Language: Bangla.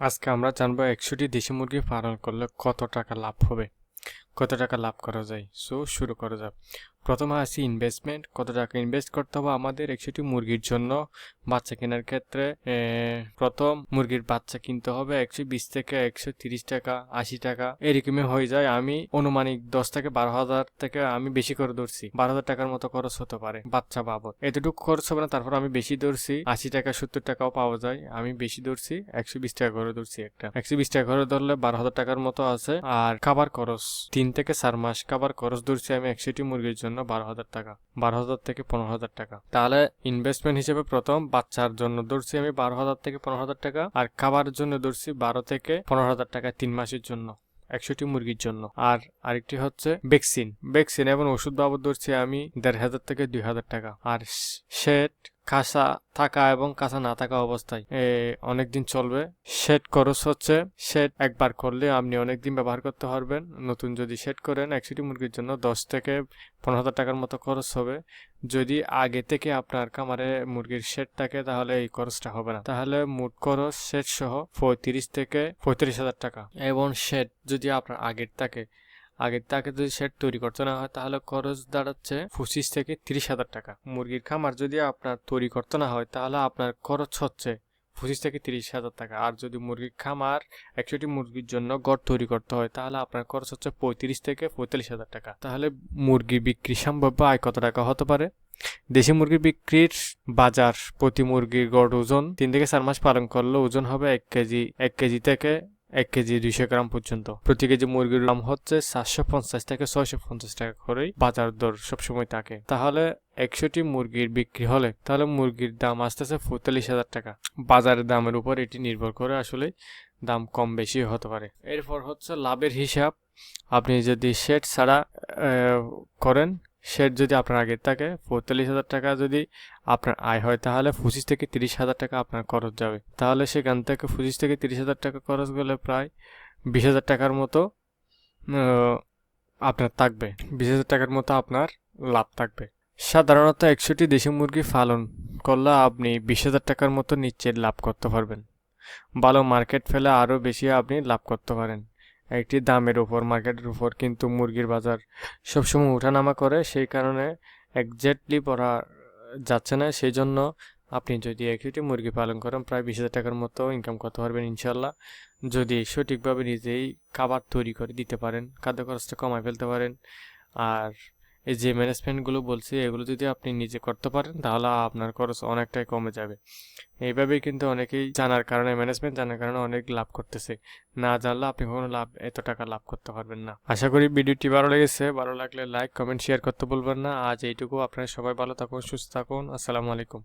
আজকে আমরা জানব একশোটি দেশি মুরগি পালন করলে কত টাকা লাভ হবে। কত টাকা লাভ করা যায়? সো শুরু করা যাক। প্রথমে আসি ইনভেস্টমেন্ট কত টাকা ইনভেস্ট করতে হবে আমাদের একশোটি মুরগির জন্য। বাচ্চা কেনার ক্ষেত্রে প্রথম মুরগির বাচ্চা কিনতে হবে একশো বিশ থেকে একশো তিরিশ টাকা, আশি টাকা। এরকমই হয়ে যায়। আমি অনুমানিক দশ থেকে বারো হাজার থেকে আমি বেশি করে ধরছি। বারো হাজার টাকার মতো খরচ হতে পারে বাচ্চা বাবদ। এতটুকু খরচ হবে না, তারপর আমি বেশি ধরছি। আশি টাকা, সত্তর টাকাও পাওয়া যায়। আমি বেশি ধরছি, একশো বিশ টাকা করে ধরছি একটা। একশো বিশ টাকা করে ধরলে বারো হাজার টাকার মতো আছে। আর খাবার খরচ তিন থেকে চার মাস খাবার খরচ ধরছি আমি একশোটি মুরগির জন্য বারো হাজার টাকা, বারো হাজার থেকে পনেরো হাজার টাকা। তাহলে ইনভেস্টমেন্ট হিসেবে প্রথম বাচ্চার জন্য ধরছি আমি বারো হাজার থেকে পনেরো হাজার টাকা আর খাবারের জন্য ধরছি বারো থেকে পনেরো হাজার টাকা তিন মাসের জন্য একশোটি মুরগির জন্য। আর আরেকটি হচ্ছে ভ্যাকসিন ভ্যাকসিন এবং ওষুধ বাবদ ধরছি আমি দেড় হাজার থেকে দুই হাজার টাকা। আর শেড কাঁচা থাকা এবং কাঁচা না থাকা অবস্থায় অনেকদিন চলবে। শেড খরচ হচ্ছে, শেড একবার করলে আপনি অনেকদিন ব্যবহার করতে পারবেন। নতুন যদি শেড করেন একশোটি মুরগির জন্য দশ থেকে পনেরো হাজার টাকার মতো খরচ হবে। যদি আগে থেকে আপনার খামারে মুরগির শেড থাকে, তাহলে এই খরচটা হবে না। তাহলে মোট খরচ শেড সহ পঁয়ত্রিশ থেকে পঁয়ত্রিশ হাজার টাকা। এবং শেড যদি আপনার আগের থাকে আগের তাকে যদি শেড তৈরি করতে, না হয় তাহলে খরচ দাঁড়াচ্ছে পঁচিশ থেকে তিরিশ হাজার টাকা। মুরগির খামার যদি আপনার তৈরি করতে, না হয় তাহলে আপনার খরচ হচ্ছে পঁচিশ থেকে তিরিশ হাজার টাকা। আর যদি মুরগির খামার একশোটি মুরগির জন্য গড় তৈরি করতে হয়, তাহলে আপনার খরচ হচ্ছে পঁয়ত্রিশ থেকে পঁয়তাল্লিশ হাজার টাকা। তাহলে মুরগি বিক্রি সম্ভাব্য আয় কত টাকা হতে পারে? দেশি মুরগি বিক্রির বাজার প্রতি মুরগির গড় ওজন তিন থেকে চার মাস পালন করলে ওজন হবে এক কেজি এক কেজি থেকে এক কেজি দুইশো গ্রাম পর্যন্ত। প্রতি কেজি মুরগির দাম হচ্ছে সাতশো পঞ্চাশ থেকে ছয়শো পঞ্চাশ টাকা করেই বাজার দর সবসময় থাকে। তাহলে একশোটি মুরগির বিক্রি হলে তাহলে মুরগির দাম আসতেছে পঁয়তাল্লিশ হাজার টাকা। বাজারের দামের উপর এটি নির্ভর করে আসলে দাম কম বেশি হতে পারে। এরপর হচ্ছে লাভের হিসাব। আপনি যদি শেড ছাড়া করেন শেড যদি আপনার আগের থাকে, পঁয়তাল্লিশ হাজার টাকা যদি আপনার আয় হয়, তাহলে পঁচিশ থেকে তিরিশ হাজার টাকা আপনার খরচ যাবে। তাহলে সেখান থেকে পঁচিশ থেকে তিরিশ হাজার টাকা খরচ গেলে প্রায় বিশ হাজার টাকার মতো আপনার থাকবে। বিশ হাজার টাকার মতো আপনার লাভ থাকবে। সাধারণত একশোটি দেশি মুরগি পালন করলে আপনি বিশ হাজার টাকার মতো নিচে লাভ করতে পারবেন। ভালো মার্কেট ফেলে আরও বেশি আপনি লাভ করতে পারেন। একটি দামের উপর মার্কেটের উপর। কিন্তু মুরগির বাজার সবসময় ওঠানামা করে, সেই কারণে একজ্যাক্টলি পড়া যাচ্ছে না। সেই জন্য আপনি যদি একটি মুরগি পালন করেন, প্রায় বিশ হাজার টাকার মতো ইনকাম করতে পারবেন ইনশাল্লাহ যদি সঠিকভাবে নিজেই খাবার তৈরি করে দিতে পারেন খাদ্য খরচটা কমায় ফেলতে পারেন। আর এই যে ম্যানেজমেন্টগুলো বলছি, এগুলো যদি আপনি নিজে করতে পারেন, তাহলে আপনার খরচ অনেকটাই কমে যাবে। এইভাবেই কিন্তু অনেকেই জানার কারণে ম্যানেজমেন্ট জানার কারণে অনেক লাভ করতেছে। না জানলে আপনি কোনো লাভ, এত টাকা লাভ করতে পারবেন না। আশা করি ভিডিওটি ভালো লেগেছে। ভালো লাগলে লাইক কমেন্ট শেয়ার করতে বলবেন না। আজ এইটুকু। আপনারা সবাই ভালো থাকুন, সুস্থ থাকুন। আসসালামু আলাইকুম।